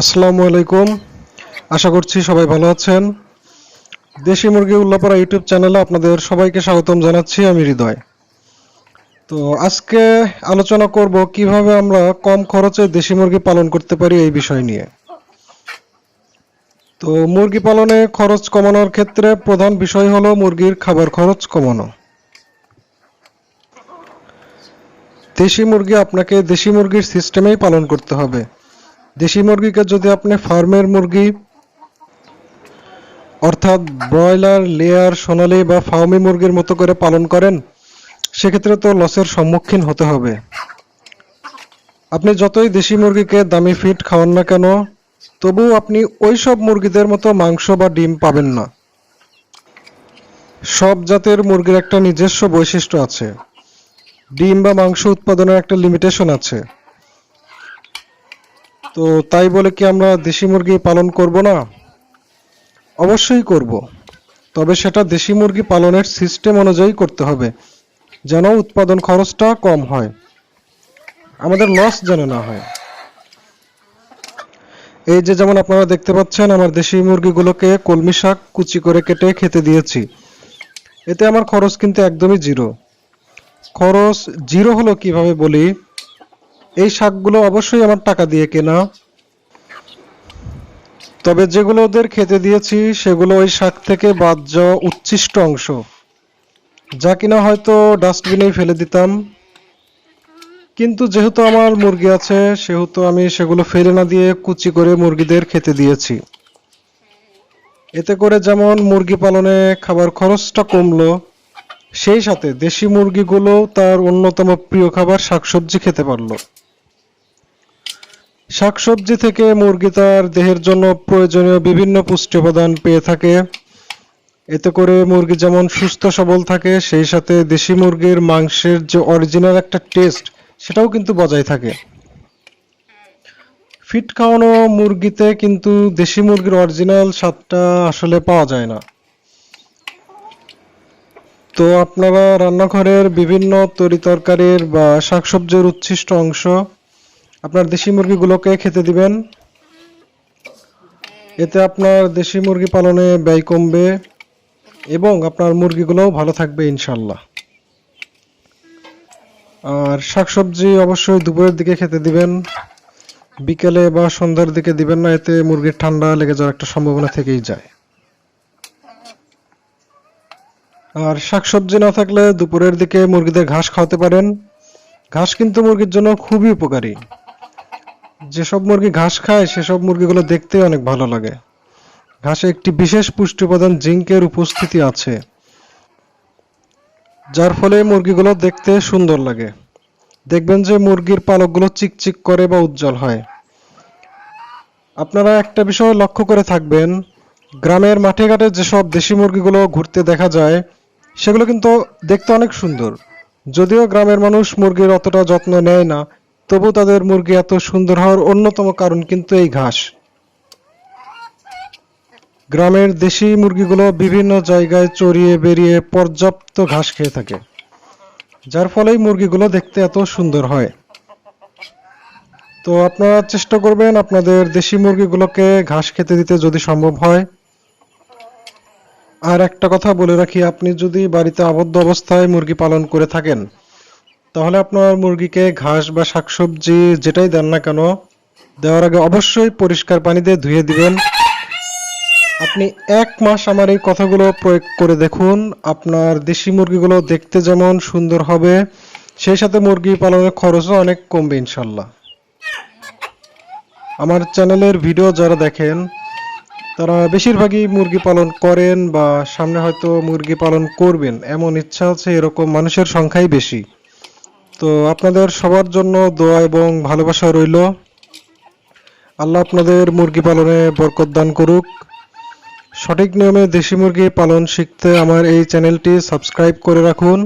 আসসালামু আলাইকুম। আশা করছি সবাই ভালো আছেন। দেশি মুরগি উল্লাপাড়া ইউটিউব চ্যানেলে আপনাদের সবাইকে স্বাগতম জানাচ্ছি, আমি হৃদয়। তো আজকে আলোচনা করব কীভাবে আমরা কম খরচে দেশি মুরগি পালন করতে পারি এই বিষয় নিয়ে। তো মুরগি পালনে খরচ কমানোর ক্ষেত্রে প্রধান বিষয় হলো মুরগির খাবার খরচ কমানো। দেশি মুরগি আপনাকে দেশি মুরগির সিস্টেমেই পালন করতে হবে। দেশি মুরগিকে যদি আপনি ফার্মের মুরগি, অর্থাৎ ব্রয়লার, লেয়ার, সোনালী বা ফার্মি মুরগির মতো করে পালন করেন, সেক্ষেত্রে তো লসের সম্মুখীন হতে হবে। আপনি যতই দেশি মুরগিকে দামি ফিড খাওয়ান না কেন, তবুও আপনি ওই সব মুরগিদের মতো মাংস বা ডিম পাবেন না। সব জাতের মুরগির একটা নিজস্ব বৈশিষ্ট্য আছে। ডিম বা মাংস উৎপাদনের একটা লিমিটেশন আছে। তো তাই বলে কি আমরা দেশি মুরগি পালন করব না? অবশ্যই করব। তবে সেটা দেশি মুরগি পালনের সিস্টেম অনুযায়ী করতে হবে, যেন উৎপাদন খরচটা কম হয়। আমাদের লস যেন না হয়। এই যে যেমন আপনারা দেখতে পাচ্ছেন, আমার দেশি মুরগিগুলোকে কলমি শাক কুচি করে কেটে খেতে দিয়েছি। এতে আমার খরচ কিন্তু একদমই জিরো খরচ জিরো হলো কীভাবে বলি? এই শাকগুলো অবশ্যই আমার টাকা দিয়ে কেনা। তবে যেগুলো ওদের খেতে দিয়েছি, সেগুলো ওই শাক থেকে বাদ যাওয়া উচ্ছিষ্ট অংশ। যা কিনা হয়তো ডাস্টবিনেই ফেলে দিতাম। কিন্তু যেহেতু আমার মুরগি আছে, সেহেতু আমি সেগুলো ফেলে না দিয়ে কুচি করে মুরগিদের খেতে দিয়েছি। এতে করে যেমন মুরগি পালনে খাবার খরচটা কমলো, সেই সাথে দেশি মুরগিগুলো তার অন্যতম প্রিয় খাবার শাকসবজি খেতে পারল। শাকসবজি থেকে মুরগি তার দেহের জন্য প্রয়োজনীয় বিভিন্ন পুষ্টি উপাদান পেয়ে থাকে। এতে করে মুরগি যেমন সুস্থ, সবল থাকে, সেই সাথে দেশি মুরগির মাংসের যে অরিজিনাল একটা টেস্ট সেটাও কিন্তু বজায় থাকে। ফিট খাওয়ানো মুরগিতে কিন্তু দেশি মুরগির অরিজিনাল স্বাদটা আসলে পাওয়া যায় না। তো আপনারা রান্নাঘরের বিভিন্ন তরিতরকারির বা শাকসবজির উচ্ছিষ্ট অংশ আপনার দেশি মুরগিগুলোকে খেতে দিবেন। এতে আপনার দেশি মুরগি পালনে ব্যয় কমবে এবং আপনার মুরগিগুলোও ভালো থাকবে ইনশাল্লাহ। আর শাকসবজি অবশ্যই দুপুরের দিকে খেতে দিবেন, বিকেলে বা সন্ধ্যার দিকে দিবেন না, এতে মুরগির ঠান্ডা লেগে যাওয়ার একটা সম্ভাবনা থেকেই যায়। আর শাকসবজি না থাকলে দুপুরের দিকে মুরগিদের ঘাস খাওয়াতে পারেন। ঘাস কিন্তু মুরগির জন্য খুবই উপকারী। যেসব মুরগি ঘাস খায়, সেসব মুরগিগুলো দেখতে অনেক ভালো লাগে। ঘাসে একটি বিশেষ পুষ্টি উপাদান জিঙ্কের উপস্থিতি আছে, যার ফলে মুরগিগুলো দেখতে সুন্দর লাগে। দেখবেন যে মুরগির পালকগুলো চিকচিক করে বা উজ্জ্বল হয়। আপনারা একটা বিষয় লক্ষ্য করে থাকবেন, গ্রামের মাঠে ঘাটে যেসব দেশি মুরগিগুলো ঘুরতে দেখা যায়, সেগুলো কিন্তু দেখতে অনেক সুন্দর। যদিও গ্রামের মানুষ মুরগির অতটা যত্ন নেয় না তবু তাদের মুরগি এত সুন্দর হওয়ার অন্যতম কারণ কিন্তু এই ঘাস। গ্রামের দেশি মুরগিগুলো বিভিন্ন জায়গায় চড়িয়ে বেরিয়ে পর্যাপ্ত ঘাস খেয়ে থাকে, যার ফলেই মুরগিগুলো দেখতে এত সুন্দর হয়। তো আপনারা চেষ্টা করবেন আপনাদের দেশি মুরগিগুলোকে ঘাস খেতে দিতে যদি সম্ভব হয়। আর একটা কথা বলে রাখি, আপনি যদি বাড়িতে আবদ্ধ অবস্থায় মুরগি পালন করে থাকেন তাহলে আপনার মুরগিকে ঘাস বা শাকসবজি যেটাই দেন না কেন, দেওয়ার আগে অবশ্যই পরিষ্কার পানি দিয়ে ধুয়ে দিবেন। আপনি এক মাস আমার এই কথাগুলো প্রয়োগ করে দেখুন। আপনার দেশি মুরগিগুলো দেখতে যেমন সুন্দর হবে, সেই সাথে মুরগি পালনের খরচও অনেক কমবে ইনশাল্লাহ। আমার চ্যানেলের ভিডিও যারা দেখেন, তারা বেশিরভাগই মুরগি পালন করেন বা সামনে হয়তো মুরগি পালন করবেন। এমন ইচ্ছা আছে এরকম মানুষের সংখ্যাই বেশি। তো আপনাদের সবার জন্য দোয়া এবং ভালোবাসা রইল। আল্লাহ আপনাদের মুরগি পালনে বরকত দান করুক। সঠিক নিয়মে দেশি মুরগি পালন শিখতে আমার এই চ্যানেলটি সাবস্ক্রাইব করে রাখুন।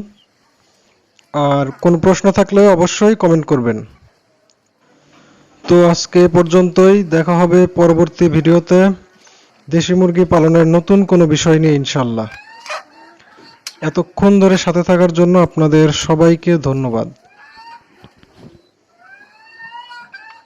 আর কোন প্রশ্ন থাকলে অবশ্যই কমেন্ট করবেন। তো আজকে পর্যন্তই, দেখা হবে পরবর্তী ভিডিওতে। দেশি মুরগি পালনের নতুন কোনো বিষয় নিয়ে ইনশাল্লাহ এতক্ষণ ধরে সাথে থাকার জন্য আপনাদের সবাইকে ধন্যবাদ।